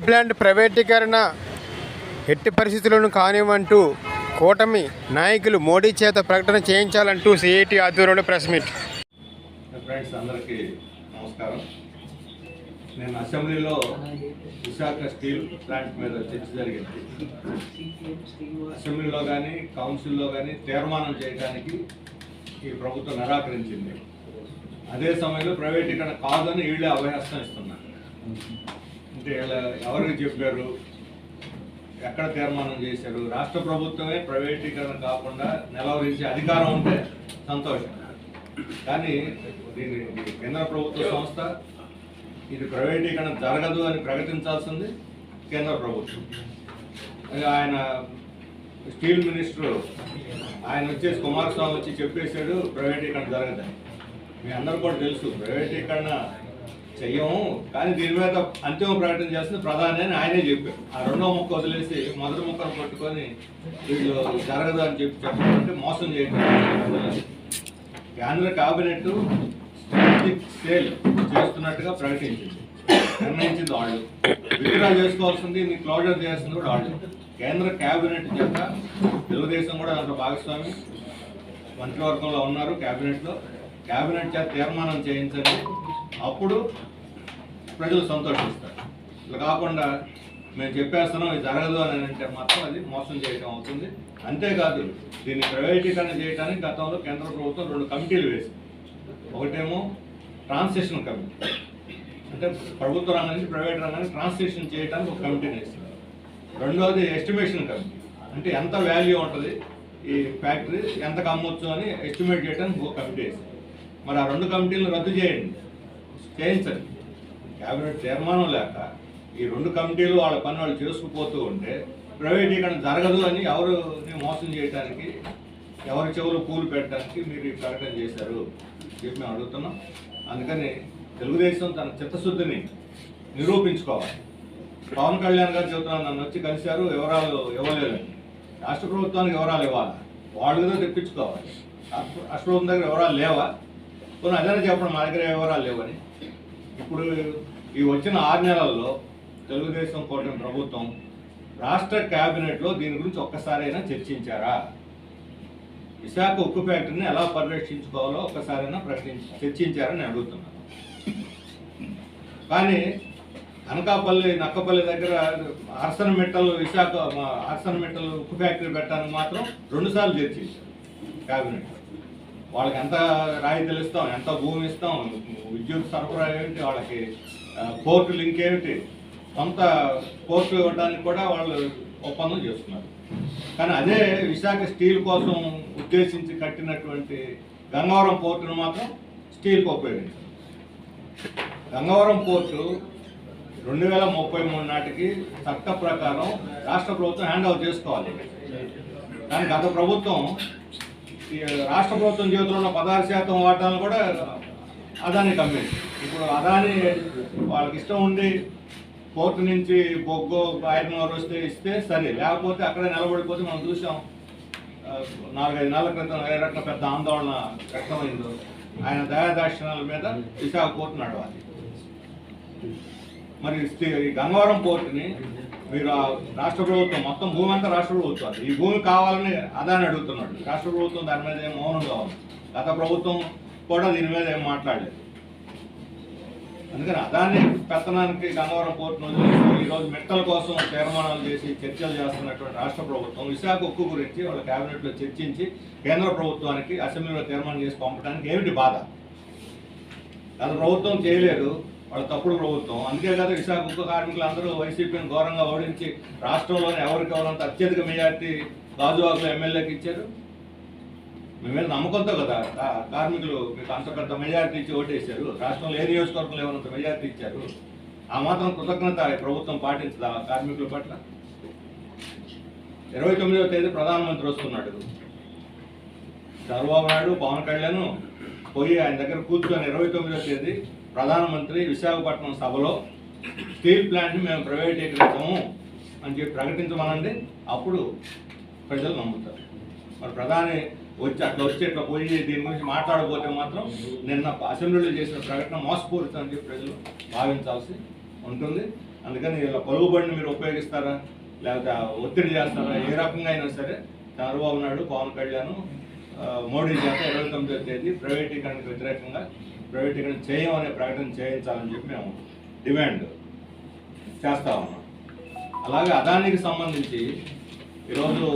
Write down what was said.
Nine news steel plant ప్రైవేటీకరణ ఎట్టి పరిస్థితులను కానివ్వంటూ కూటమి నాయకులు మోడీ చేత ప్రకటన చేయించాలంటూ సిఐటి ఆధ్వర్యంలో ప్రెస్ మీట్. ఫ్రెండ్స్ అందరికీ నమస్కారం. నేను అసెంబ్లీలో విశాఖ స్టీల్ ప్లాంట్ మీద చర్చ జరిగింది. అసెంబ్లీలో కానీ కౌన్సిల్లో కానీ తీర్మానం చేయడానికి ఈ ప్రభుత్వం నిరాకరించింది. అదే సమయంలో ప్రైవేటీకరణ కాదని వీళ్ళే అభ్యాసం ఇస్తున్నారు. అంటే వీళ్ళ ఎవరికి చెప్పారు? ఎక్కడ తీర్మానం చేశారు? రాష్ట్ర ప్రభుత్వమే ప్రైవేటీకరణ కాకుండా నిలవరించే అధికారం ఉంటే సంతోషం. కానీ దీని కేంద్ర ప్రభుత్వ సంస్థ ఇది ప్రైవేటీకరణ జరగదు అని ప్రకటించాల్సింది కేంద్ర ప్రభుత్వం. ఆయన స్టీల్ మినిస్టర్ ఆయన వచ్చేసి కుమారస్వామి వచ్చి చెప్పేశాడు ప్రైవేటీకరణ జరగదని. మీ అందరు కూడా తెలుసు ప్రైవేటీకరణ చెయ్యము. కానీ దీని మీద అంతిమ ప్రకటన చేస్తుంది ప్రధాని అని ఆయనే చెప్పారు. ఆ రెండో ముక్క వదిలేసి మొదటి ముక్కను పట్టుకొని వీళ్ళు జరగదు అని చెప్పి చెప్పాలంటే మోసం చేయడం కేంద్ర కేబినెట్ స్ట్రాటజిక్ సేల్ చేస్తున్నట్టుగా ప్రకటించింది. నిర్ణయించింది వాళ్ళు. విత్డ్రా చేసుకోవాల్సింది నీ క్లోజర్ చేయాల్సింది కూడా వాళ్ళు. కేంద్ర కేబినెట్ చేత తెలుగుదేశం కూడా దాంట్లో భాగస్వామి మంత్రివర్గంలో ఉన్నారు కేబినెట్లో కేబినెట్ చేత తీర్మానం చేయించండి. అప్పుడు ప్రజలు సంతోషిస్తారు. ఇట్లా కాకుండా మేము చెప్పేస్తున్నాం ఇది జరగదు అని అంటే మాత్రం అది మోసం చేయడం అవుతుంది. అంతేకాదు దీన్ని ప్రైవేటీకరణ చేయడానికి గతంలో కేంద్ర ప్రభుత్వం రెండు కమిటీలు వేసింది. ఒకటేమో ట్రాన్స్లేషన్ కమిటీ. అంటే ప్రభుత్వ రంగానికి ప్రైవేట్ రంగానికి ట్రాన్స్లేషన్ చేయడానికి ఒక కమిటీని వేసింది. రెండవది ఎస్టిమేషన్ కమిటీ. అంటే ఎంత వాల్యూ ఉంటుంది ఈ ఫ్యాక్టరీ ఎంత కమ్మొచ్చు అని ఎస్టిమేట్ చేయడానికి ఒక కమిటీ వేసింది. మరి ఆ రెండు కమిటీలను రద్దు చేయండి. చేయించండి. క్యాబినెట్ చైర్మన్ లేక ఈ రెండు కమిటీలు వాళ్ళ పని వాళ్ళు చేసుకుపోతూ ఉంటే ప్రైవేటీకరణ జరగదు అని ఎవరిని మోసం చేయడానికి ఎవరి చెవులు పూలు పెట్టడానికి మీరు ఈ ప్రకటన చేశారు? చెప్పి మేము అడుగుతున్నాం. అందుకని తెలుగుదేశం తన చిత్తశుద్ధిని నిరూపించుకోవాలి. పవన్ కళ్యాణ్ గారు చెబుతున్నారు నన్ను వచ్చి కలిశారు వివరాలు ఇవ్వలేదని. రాష్ట్ర ప్రభుత్వానికి వివరాలు ఇవ్వాలి? వాళ్ళు కూడా తెప్పించుకోవాలి. రాష్ట్ర ప్రభుత్వం దగ్గర వివరాలు లేవా? కొన్ని అదే చెప్పడం మా దగ్గర వివరాలు లేవని ఇప్పుడు ఈ వచ్చిన ఆరు నెలల్లో తెలుగుదేశం కూటమి ప్రభుత్వం రాష్ట్ర క్యాబినెట్లో దీని గురించి ఒక్కసారైనా చర్చించారా? విశాఖ ఉక్కు ఫ్యాక్టరీని ఎలా పరిరక్షించుకోవాలో ఒక్కసారైనా ప్రకటించి చర్చించారని అడుగుతున్నాను. కానీ అనకాపల్లి నక్కపల్లి దగ్గర అర్సన్ మెట్టలు విశాఖ మా మెట్టలు ఉక్కు ఫ్యాక్టరీ పెట్టడానికి మాత్రం రెండుసార్లు చర్చించారు క్యాబినెట్లో. వాళ్ళకి ఎంత రాయితీలు ఇస్తాం ఎంత భూమి ఇస్తాం విద్యుత్ సరఫరా ఏమిటి వాళ్ళకి కోర్టు పోర్టు లింక్ ఏమిటి సొంత పోర్టు ఇవ్వడానికి కూడా వాళ్ళు ఒప్పందం చేస్తున్నారు కానీ అదే విశాఖ స్టీల్ కోసం ఉద్దేశించి కట్టినటువంటి గంగవరం పోర్టును మాత్రం స్టీల్కి ఉపయోగించారు. గంగవరం పోర్టు రెండు వేల ముప్పై మూడు నాటికి చట్ట ప్రకారం రాష్ట్ర ప్రభుత్వం హ్యాండ్ ఓవర్ చేసుకోవాలి. కానీ గత ప్రభుత్వం రాష్ట్ర ప్రభుత్వం చేతిలో ఉన్న పదహారు శాతం వాటాలను కూడా అదాని కంపెనీ ఇప్పుడు అదాని వాళ్ళకి ఇష్టం ఉండి కోర్టు నుంచి బొగ్గు ఐరన్ ఓర్ వస్తే ఇస్తే సరే. లేకపోతే అక్కడే నిలబడిపోతే మనం చూసాం నాలుగైదు నెలల క్రితం ఏ రకం పెద్ద ఆందోళన వ్యక్తమైందో. ఆయన దయాదాక్షిణాల మీద విశాఖ కోర్టు నడవాలి. మరి గంగవరం పోర్టుని మీరు రాష్ట్ర ప్రభుత్వం మొత్తం భూమి అంతా రాష్ట్ర ప్రభుత్వం ఈ భూమి కావాలని అదాన్ని అడుగుతున్నాడు. రాష్ట్ర ప్రభుత్వం దాని మీద ఏం మౌనంగా ఉంది గత ప్రభుత్వం కూడా దీని మీద ఏం మాట్లాడలేదు. అందుకని అదాన్ని పెత్తనానికి గంగవరం పోర్టును వదిలేసి ఈరోజు మెట్టల కోసం తీర్మానాలు చేసి చర్చలు చేస్తున్నటువంటి రాష్ట్ర ప్రభుత్వం విశాఖ ఉక్కు గురించి వాళ్ళ కేబినెట్లో చర్చించి కేంద్ర ప్రభుత్వానికి అసెంబ్లీలో తీర్మానం చేసి పంపడానికి ఏమిటి బాధ? గత ప్రభుత్వం చేయలేదు. వాళ్ళ తప్పుడు ప్రభుత్వం. అందుకే కదా విశాఖ ఉక్కు కార్మికులు అందరూ వైసీపీని ఘోరంగా ఓడించి రాష్ట్రంలోని ఎవరికి ఎవరంత అత్యధిక మెజార్టీ గాజువాకులు ఎమ్మెల్యేకి ఇచ్చారు. మీ మీద నమ్మకంతో కదా కార్మికులు మీకు అంత పెద్ద మెజార్టీ ఇచ్చి ఓటేశారు. రాష్ట్రంలో ఏ నియోజకవర్గంలో ఎవరంత మెజార్టీ ఇచ్చారు. ఆ మాత్రం కృతజ్ఞత ప్రభుత్వం పాటించదా కార్మికుల పట్ల? ఇరవై తొమ్మిదవ తేదీ ప్రధానమంత్రి వస్తున్నాడు. చంద్రబాబు నాయుడు పవన్ కళ్యాణ్ పోయి ఆయన దగ్గర కూర్చొని ఇరవై తొమ్మిదవ తేదీ ప్రధానమంత్రి విశాఖపట్నం సభలో స్టీల్ ప్లాంట్ని మేము ప్రైవేటీకరించాము అని చెప్పి ప్రకటించమనండి. అప్పుడు ప్రజలు నమ్ముతారు. మరి ప్రధాని వచ్చి అట్లా వచ్చి ఇట్లా పోయి దీని గురించి మాట్లాడకపోతే మాత్రం నిన్న అసెంబ్లీలో చేసిన ప్రకటన మోసపూరితం అని చెప్పి ప్రజలు భావించాల్సి ఉంటుంది. అందుకని ఇలా పలువుబడిని మీరు ఉపయోగిస్తారా? లేకపోతే ఒత్తిడి చేస్తారా? ఏ రకంగా అయినా సరే చంద్రబాబు నాయుడు పవన్ కళ్యాణ్ మోడీ చేత ఇరవై తొమ్మిదో తేదీ ప్రైవేటీకరణకు వ్యతిరేకంగా ప్రైవేటీకరణ చేయమనే ప్రకటన చేయించాలని చెప్పి మేము డిమాండ్ చేస్తా ఉన్నాం. అలాగే అదానికి సంబంధించి ఈరోజు